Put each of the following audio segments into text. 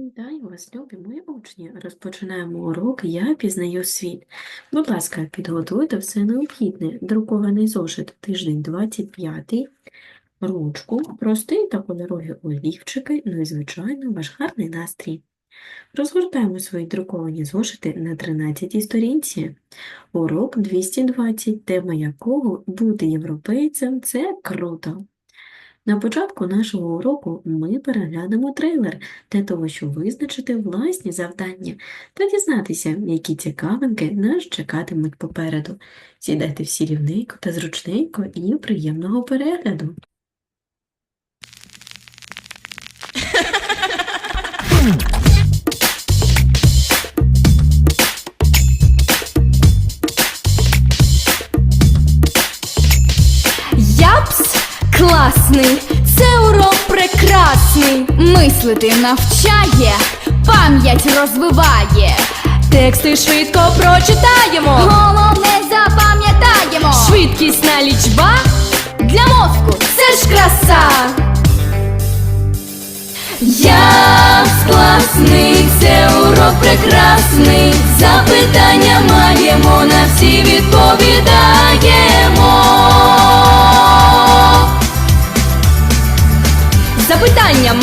Вітаю вас, любі мої учні. Розпочинаємо урок «Я пізнаю світ». Будь ласка, підготуйте все необхідне. Друкований зошит тиждень 25, ручку, простий та кольорові олівчики, ну і, звичайно, ваш гарний настрій. Розгортаємо свої друковані зошити на 13 сторінці. Урок 220, тема якого «Бути європейцем – це круто». На початку нашого уроку ми переглянемо трейлер для того, щоб визначити власні завдання та дізнатися, які цікавинки нас чекатимуть попереду. Сідайте всі рівненько та зручненько і приємного перегляду. Мислити навчає, пам'ять розвиває. Тексти швидко прочитаємо. Головне запам'ятаємо. Швидкісна лічба для мозку це ж краса. Япс класний, це урок прекрасний. Запитання маємо, на всі відповідаємо. Запитання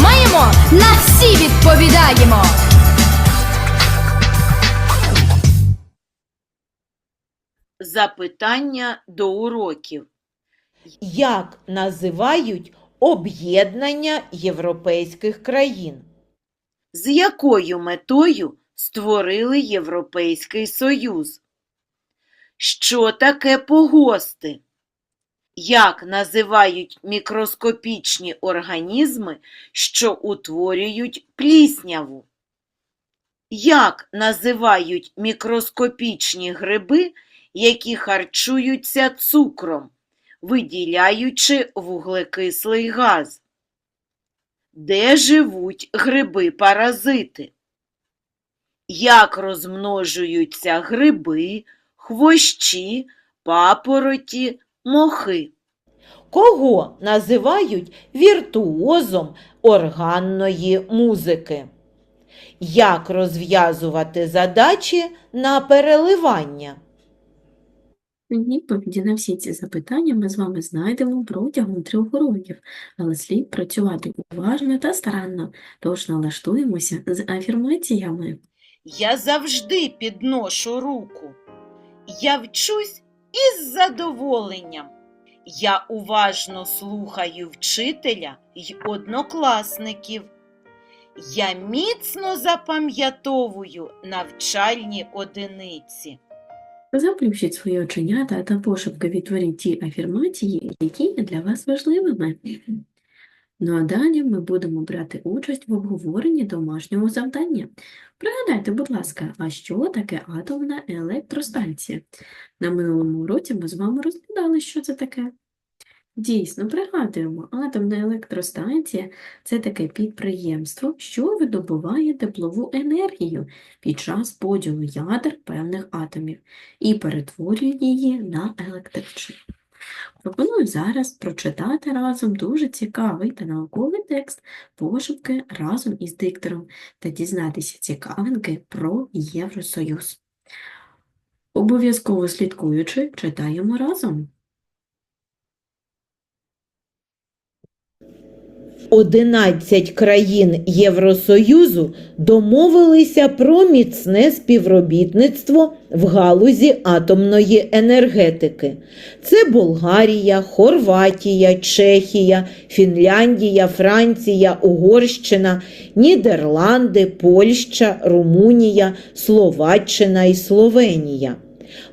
на всі відповідаємо. Запитання до уроків. Як називають об'єднання європейських країн? З якою метою створили Європейський Союз? Що таке погости? Як називають мікроскопічні організми, що утворюють плісняву? Як називають мікроскопічні гриби, які харчуються цукром, виділяючи вуглекислий газ? Де живуть гриби-паразити? Як розмножуються гриби, хвощі, папороті, мохи? Кого називають віртуозом органної музики? Як розв'язувати задачі на переливання? Відповіді на всі ці запитання ми з вами знайдемо протягом трьох уроків, але слід працювати уважно та старанно, тож налаштуємося з афірмаціями. Я завжди підношу руку. Я вчусь із задоволенням. Я уважно слухаю вчителя й однокласників. Я міцно запам'ятовую навчальні одиниці. Заплющіть свої оченята та пошепки відтворіть ті афірмації, які є для вас важливими. Ну а далі ми будемо брати участь в обговоренні домашнього завдання. Пригадайте, будь ласка, а що таке атомна електростанція? На минулому уроці ми з вами розглядали, що це таке. Дійсно, пригадуємо, атомна електростанція – це таке підприємство, що видобуває теплову енергію під час поділу ядер певних атомів і перетворює її на електричну. Пропоную зараз прочитати разом дуже цікавий та науковий текст пошепки разом із диктором та дізнатися цікавинки про Євросоюз. Обов'язково слідкуючи, читаємо разом. 11 країн Євросоюзу домовилися про міцне співробітництво в галузі атомної енергетики. Це Болгарія, Хорватія, Чехія, Фінляндія, Франція, Угорщина, Нідерланди, Польща, Румунія, Словаччина і Словенія.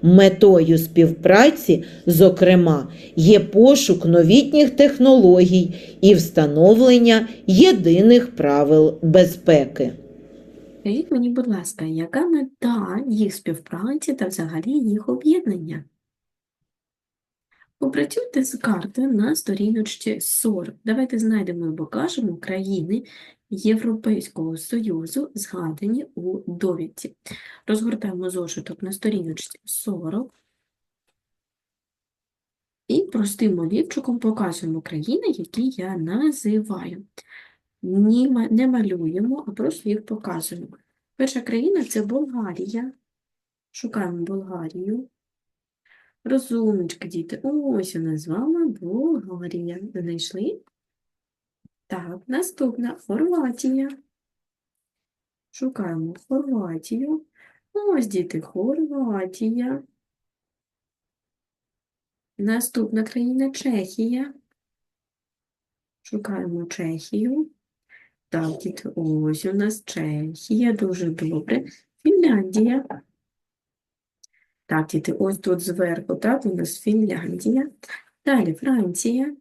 Метою співпраці, зокрема, є пошук новітніх технологій і встановлення єдиних правил безпеки. Скажіть мені, будь ласка, яка мета їх співпраці та взагалі їх об'єднання? Попрацюйте з картою на сторіночці 40. Давайте знайдемо і покажемо країни Європейського Союзу, згадані у довідці. Розгортаємо зошиток на сторіночці 40 і простим олівчиком показуємо країни, які я називаю. не малюємо, а просто їх показуємо. Перша країна це Болгарія. Шукаємо Болгарію. Розумнички, діти. Ось у нас з вами Болгарія. Знайшли? Так, наступна Хорватія. Шукаємо Хорватію. Ось, діти, Хорватія. Наступна країна Чехія. Шукаємо Чехію. Так, діти, ось у нас Чехія, дуже добре. Фінляндія. Так, діти, ось тут зверху, так, у нас Фінляндія. Далі Франція.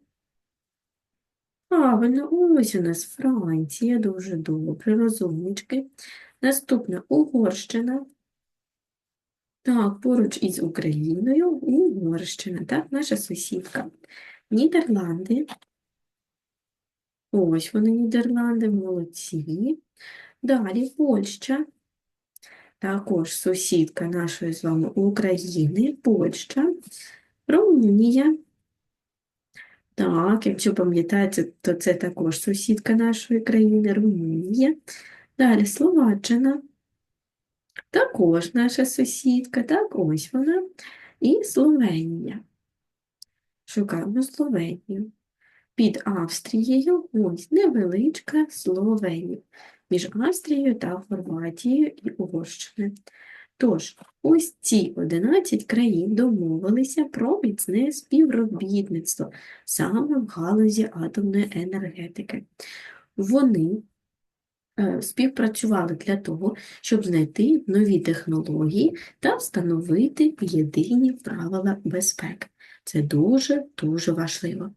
Правильно, ось у нас Франція, дуже добре, розумнички. Наступна Угорщина. Так, поруч із Україною Угорщина, так, наша сусідка. Нідерланди. Ось вони, Нідерланди, молодці. Далі Польща. Також сусідка нашої з вами України, Польща, Румунія. Так, якщо пам'ятаєте, то це також сусідка нашої країни, Румунія. Далі Словаччина. Також наша сусідка, так, ось вона. І Словенія. Шукаємо Словенію. Під Австрією ось невеличка Словенія. Між Австрією та Хорватією і Угорщиною. Тож, ось ці 11 країн домовилися про міцне співробітництво саме в галузі атомної енергетики. Вони е, співпрацювали для того, щоб знайти нові технології та встановити єдині правила безпеки. Це дуже-дуже важливо.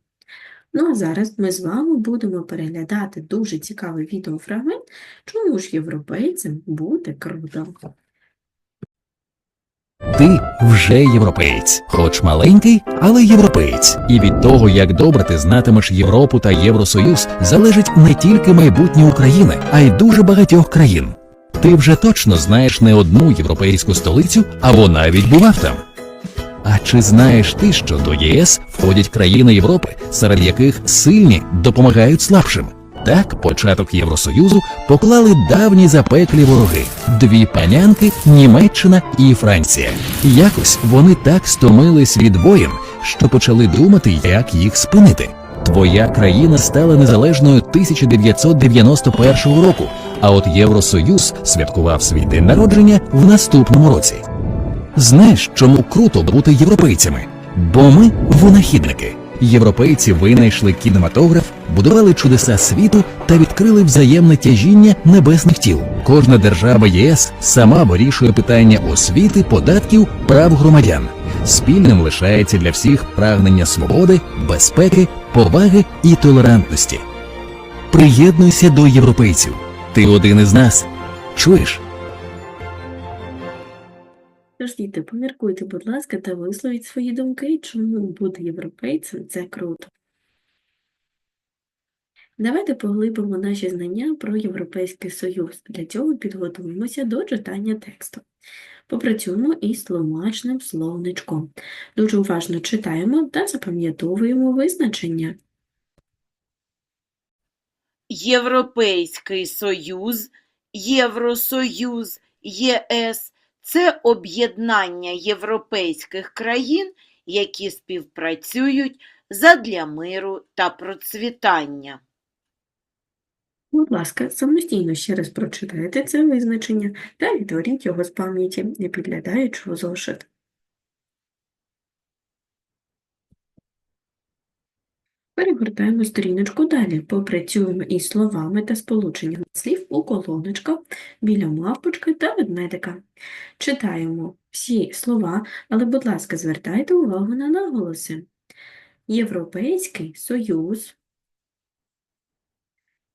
Ну а зараз ми з вами будемо переглядати дуже цікавий відеофрагмент, чому ж європейцям буде круто. Ти вже європеєць, хоч маленький, але європеєць. І від того, як добре ти знатимеш Європу та Євросоюз, залежить не тільки майбутнє України, а й дуже багатьох країн. Ти вже точно знаєш не одну європейську столицю або навіть бував там. А чи знаєш ти, що до ЄС входять країни Європи, серед яких сильні допомагають слабшим? Так, початок Євросоюзу поклали давні запеклі вороги дві панянки Німеччина і Франція. Якось вони так стомились від воїн, що почали думати, як їх спинити. Твоя країна стала незалежною 1991 року, а от Євросоюз святкував свій день народження в наступному році. Знаєш, чому круто бути європейцями? Бо ми винахідники. Європейці винайшли кінематограф, будували чудеса світу та відкрили взаємне тяжіння небесних тіл. Кожна держава ЄС сама вирішує питання освіти, податків, прав громадян. Спільним лишається для всіх прагнення свободи, безпеки, поваги і толерантності. Приєднуйся до європейців. Ти один із нас. Чуєш? Тож, поміркуйте, будь ласка, та висловіть свої думки, чому бути європейцем це круто. Давайте поглибимо наші знання про Європейський Союз. Для цього підготуємося до читання тексту. Попрацюємо із тлумачним словничком. Дуже уважно читаємо та запам'ятовуємо визначення. Європейський Союз, Євросоюз, ЄС це об'єднання європейських країн, які співпрацюють задля миру та процвітання. Будь ласка, самостійно ще раз прочитайте це визначення та відтворіть його з пам'яті, не підглядаючи у зошит. Перегортаємо сторіночку далі. Попрацюємо із словами та сполученнями слів у колоночках біля мавпочки та ведмедика. Читаємо всі слова, але, будь ласка, звертайте увагу на наголоси. Європейський Союз,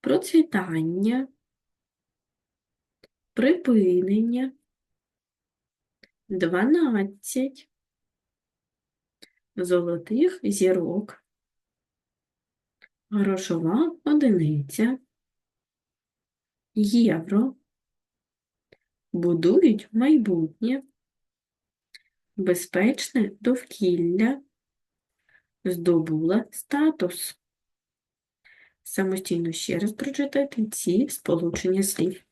процвітання, припинення, 12 золотих зірок, грошова одиниця, євро, будують майбутнє, безпечне довкілля, здобула статус. Самостійно ще раз прочитайте ці сполучення слів.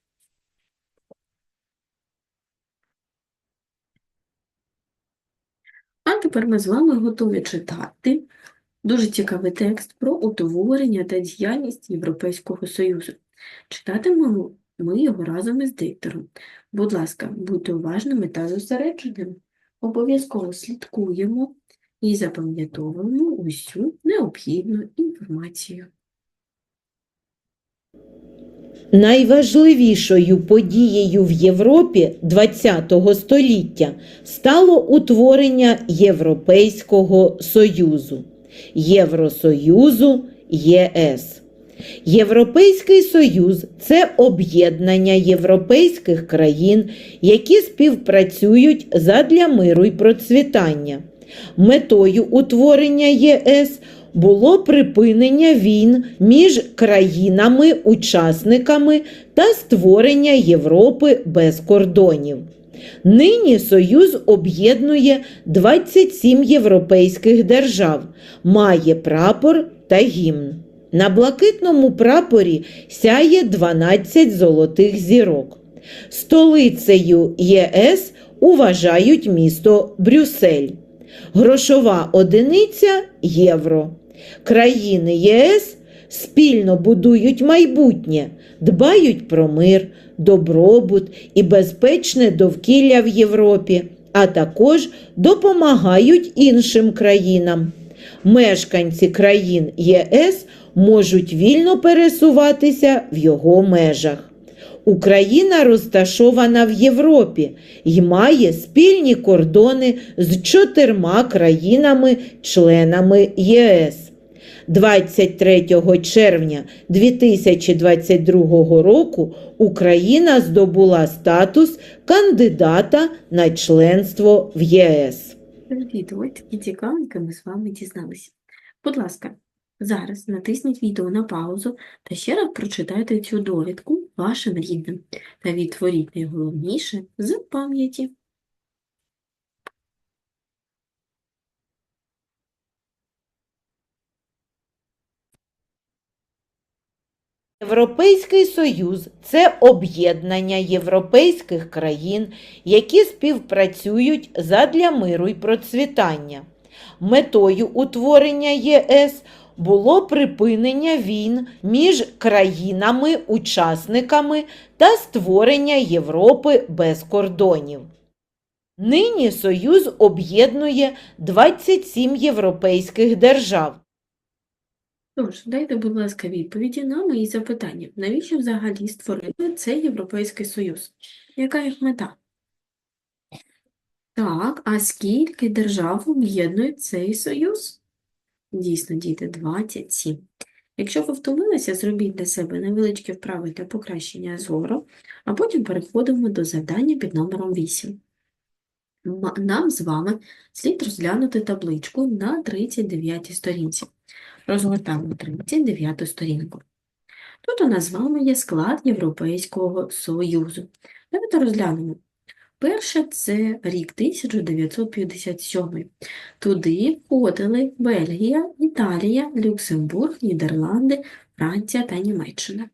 А тепер ми з вами готові читати дуже цікавий текст про утворення та діяльність Європейського Союзу. Читатимемо ми його разом із диктором. Будь ласка, будьте уважними та зосередженими. Обов'язково слідкуємо і запам'ятовуємо усю необхідну інформацію. Найважливішою подією в Європі ХХ століття стало утворення Європейського Союзу, Євросоюзу, ЄС. Європейський Союз це об'єднання європейських країн, які співпрацюють задля миру й процвітання. Метою утворення ЄС було припинення війн між країнами-учасниками та створення Європи без кордонів. Нині Союз об'єднує 27 європейських держав, має прапор та гімн. На блакитному прапорі сяє 12 золотих зірок. Столицею ЄС уважають місто Брюссель. Грошова одиниця євро. Країни ЄС спільно будують майбутнє, дбають про мир, добробут і безпечне довкілля в Європі, а також допомагають іншим країнам. Мешканці країн ЄС можуть вільно пересуватися в його межах. Україна розташована в Європі і має спільні кордони з чотирма країнами-членами ЄС. 23 червня 2022 року Україна здобула статус кандидата на членство в ЄС. Відео такі цікавеньке ми з вами дізналися. Будь ласка, зараз натисніть відео на паузу та ще раз прочитайте цю довідку вашим рідним та відтворіть найголовніше з пам'яті. Європейський Союз це об'єднання європейських країн, які співпрацюють задля миру й процвітання. Метою утворення ЄС було припинення війн між країнами-учасниками та створення Європи без кордонів. Нині Союз об'єднує 27 європейських держав. Тож, дайте, будь ласка, відповіді на мої запитання. Навіщо взагалі створили цей Європейський Союз? Яка їх мета? Так, а скільки держав об'єднує цей союз? Дійсно, діти, 27. Якщо ви втомилися, зробіть для себе невеличкі вправи для покращення зору, а потім переходимо до завдання під номером 8. Нам з вами слід розглянути табличку на 39 сторінці. Розгортаємо 39 сторінку. Тут у нас з вами є склад Європейського Союзу. Давайте розглянемо. Перше – це рік 1957. Туди входили Бельгія, Італія, Люксембург, Нідерланди, Франція та Німеччина.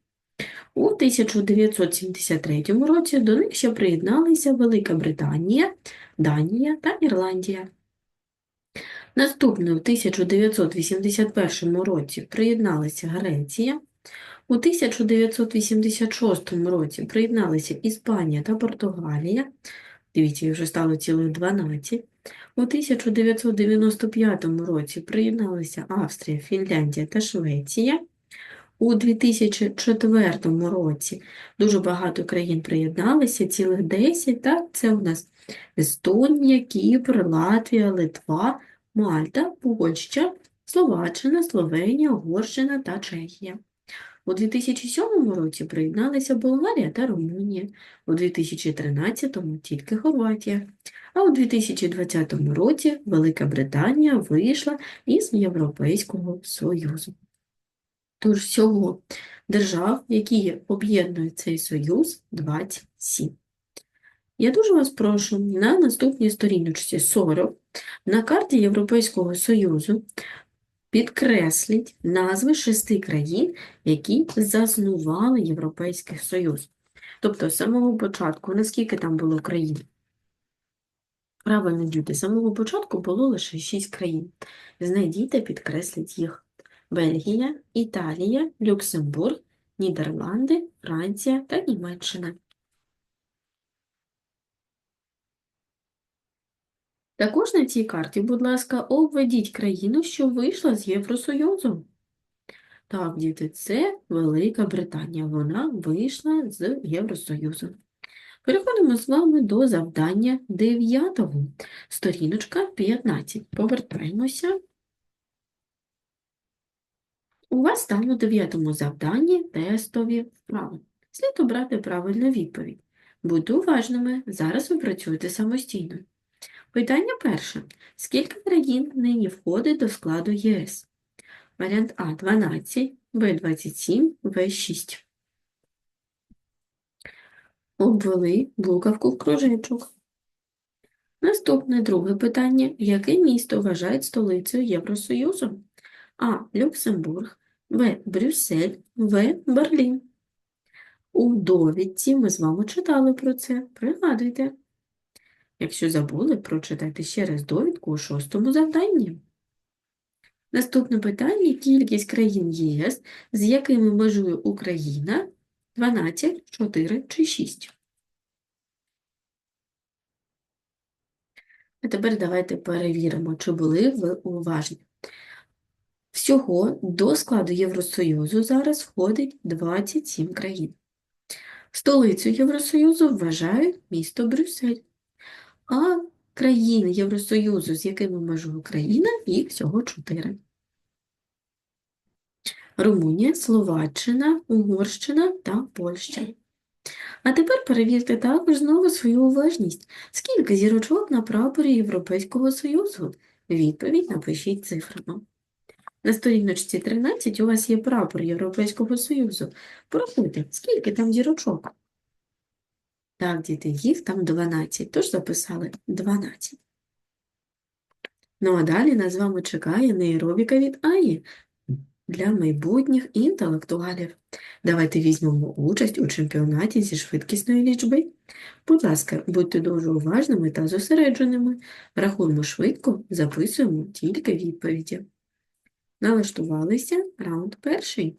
У 1973 році до них ще приєдналися Велика Британія, Данія та Ірландія. Наступною в 1981 році приєдналася Греція, у 1986 році приєдналися Іспанія та Португалія, дивіться, вже стало цілих 12. У 1995 році приєдналися Австрія, Фінляндія та Швеція. У 2004 році дуже багато країн приєдналися, цілих 10, так, це у нас Естонія, Кіпр, Латвія, Литва, Мальта, Польща, Словаччина, Словенія, Угорщина та Чехія. У 2007 році приєдналися Болгарія та Румунія, у 2013-му тільки Хорватія, а у 2020 році Велика Британія вийшла із Європейського Союзу. Тож всього держав, які об'єднують цей союз, 27. Я дуже вас прошу на наступній сторіночці 40 на карті Європейського Союзу Підкресліть назви шести країн, які заснували Європейський Союз. Тобто з самого початку, наскільки там було країн? Правильно, діти, з самого початку було лише шість країн. Знайдіть та підкресліть їх. Бельгія, Італія, Люксембург, Нідерланди, Франція та Німеччина. Також на цій карті, будь ласка, обведіть країну, що вийшла з Євросоюзу. Так, діти, це Велика Британія. Вона вийшла з Євросоюзу. Переходимо з вами до завдання 9. Сторіночка 15. Повертаємося. У вас там у дев'ятому завданні тестові вправи. Слід обрати правильну відповідь. Будьте уважними, зараз ви працюєте самостійно. Питання перше. Скільки країн нині входить до складу ЄС? Варіант А – 12, Б – 27, В – 6. Обвели блукавку в кружечок. Наступне друге питання. Яке місто вважають столицею Євросоюзу? А. Люксембург, Б. Брюссель, В. Берлін. У довідці ми з вами читали про це. Пригадуйте. Якщо забули, прочитайте ще раз довідку у шостому завданні. Наступне питання. Кількість країн ЄС, з якими межує Україна, 12, 4 чи 6. А тепер давайте перевіримо, чи були ви уважні. Всього до складу Євросоюзу зараз входить 27 країн. Столицю Євросоюзу вважають місто Брюссель. А країни Євросоюзу, з якими межує Україна, їх всього 4. Румунія, Словаччина, Угорщина та Польща. А тепер перевірте також знову свою уважність. Скільки зірочок на прапорі Європейського Союзу? Відповідь напишіть цифрами. На сторіночці 13 у вас є прапор Європейського Союзу. Порахуйте, скільки там зірочок? Так, діти, їх там 12, тож записали 12. Ну а далі нас з вами чекає нейробіка від Аї для майбутніх інтелектуалів. Давайте візьмемо участь у чемпіонаті зі швидкісної лічби. Будь ласка, будьте дуже уважними та зосередженими. Рахуємо швидко, записуємо тільки відповіді. Налаштувалися раунд перший.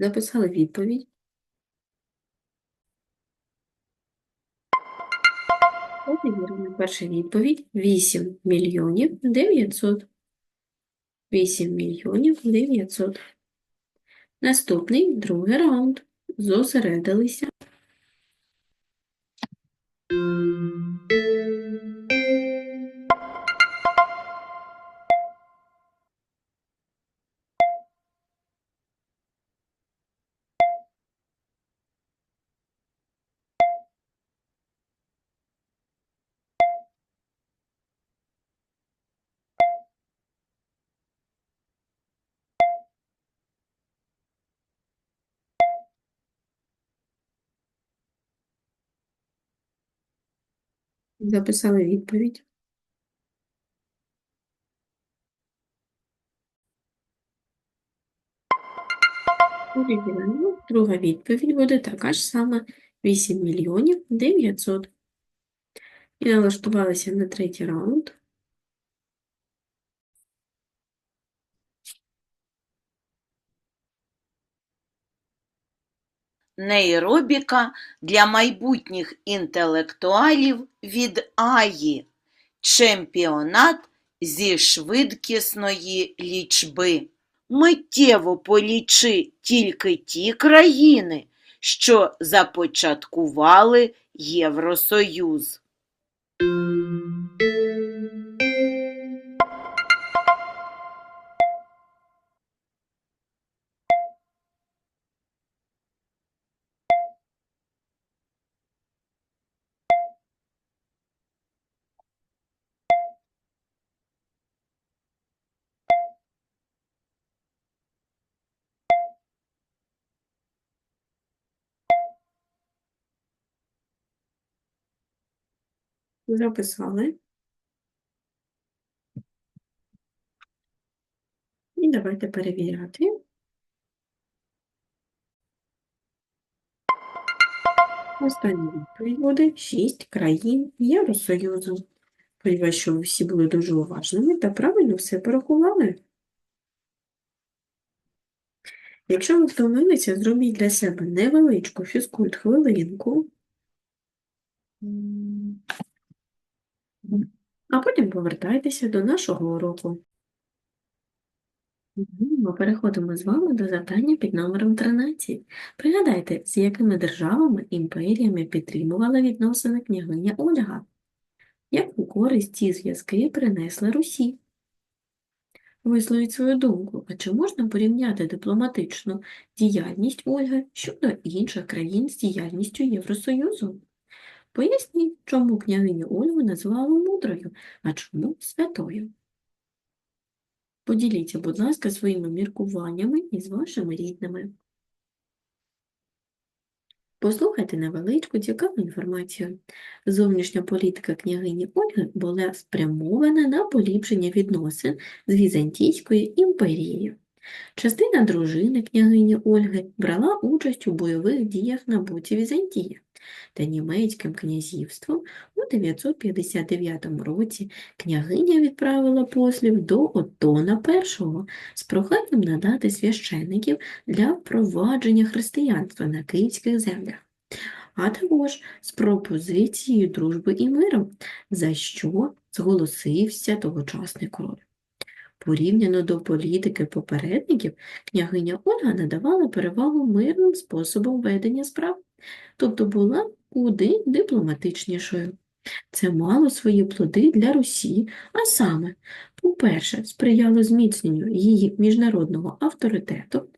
Записали відповідь. Перевіримо перша відповідь. 8 мільйонів 900. 8 мільйонів 900. Наступний, другий раунд. Зосередилися. Записали відповідь. Друга відповідь буде така ж сама 8 мільйонів 900. І налаштувалися на третій раунд. Нейробіка для майбутніх інтелектуалів від Аї. Чемпіонат зі швидкісної лічби. Миттєво полічи тільки ті країни, що започаткували Євросоюз. Записали. І давайте перевіряти. Остання відповідь буде 6 країн Євросоюзу. Сподіваюсь, що всі були дуже уважними та правильно все порахували. Якщо ви втомилися, зробіть для себе невеличку фізкульт-хвилинку. М. А потім повертайтеся до нашого уроку. Ми переходимо з вами до завдання під номером 13. Пригадайте, з якими державами, імперіями підтримувала відносини княгиня Ольга? Яку користь ці зв'язки принесли Русі? Висловіть свою думку, а чи можна порівняти дипломатичну діяльність Ольги щодо інших країн з діяльністю Євросоюзу? Поясніть, чому княгиню Ольгу назвали мудрою, а чому святою. Поділіться, будь ласка, своїми міркуваннями із вашими рідними. Послухайте невеличку цікаву інформацію. Зовнішня політика княгині Ольги була спрямована на поліпшення відносин з Візантійською імперією. Частина дружини княгині Ольги брала участь у бойових діях на боці Візантії та німецьким князівством у 959 році княгиня відправила послів до Оттона І з проханням надати священиків для впровадження християнства на київських землях, а також з пропозицією дружби і миру, за що зголосився тогочасний король. Порівняно до політики попередників, княгиня Ольга надавала перевагу мирним способам ведення справ, тобто була куди дипломатичнішою. Це мало свої плоди для Русі, а саме, по-перше, сприяло зміцненню її міжнародного авторитету,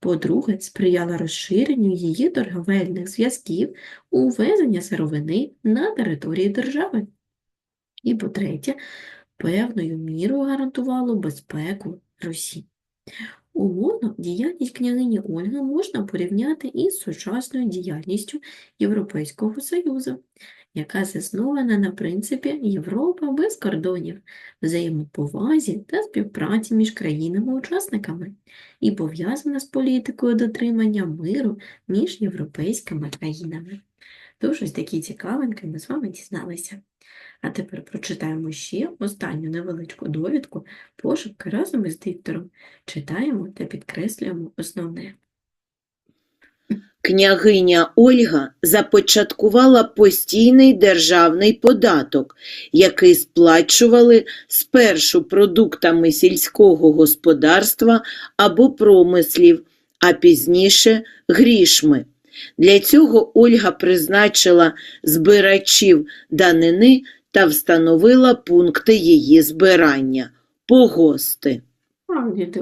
по-друге, сприяло розширенню її торговельних зв'язків у ввезення сировини на території держави. І по-третє, певною мірою гарантувало безпеку Русі. Умовно, діяльність княгині Ольги можна порівняти із сучасною діяльністю Європейського Союзу, яка заснована на принципі Європа без кордонів, взаємоповазі та співпраці між країнами-учасниками і пов'язана з політикою дотримання миру між європейськими країнами. Тож ось такі цікавинки ми з вами дізналися. А тепер прочитаємо ще останню невеличку довідку пошуки разом із диктором. Читаємо та підкреслюємо основне. Княгиня Ольга започаткувала постійний державний податок, який сплачували спершу продуктами сільського господарства або промислів, а пізніше грішми. Для цього Ольга призначила збирачів данини та встановила пункти її збирання – погости.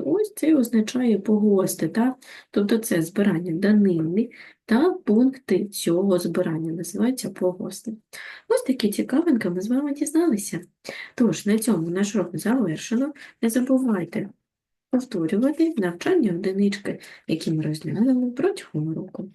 Ось це означає погости, так? Тобто це збирання данини та пункти цього збирання називаються погости. Ось такі цікавинки ми з вами дізналися. Тож, на цьому наш урок завершено. Не забувайте повторювати навчання одинички, які ми розглянули протягом року.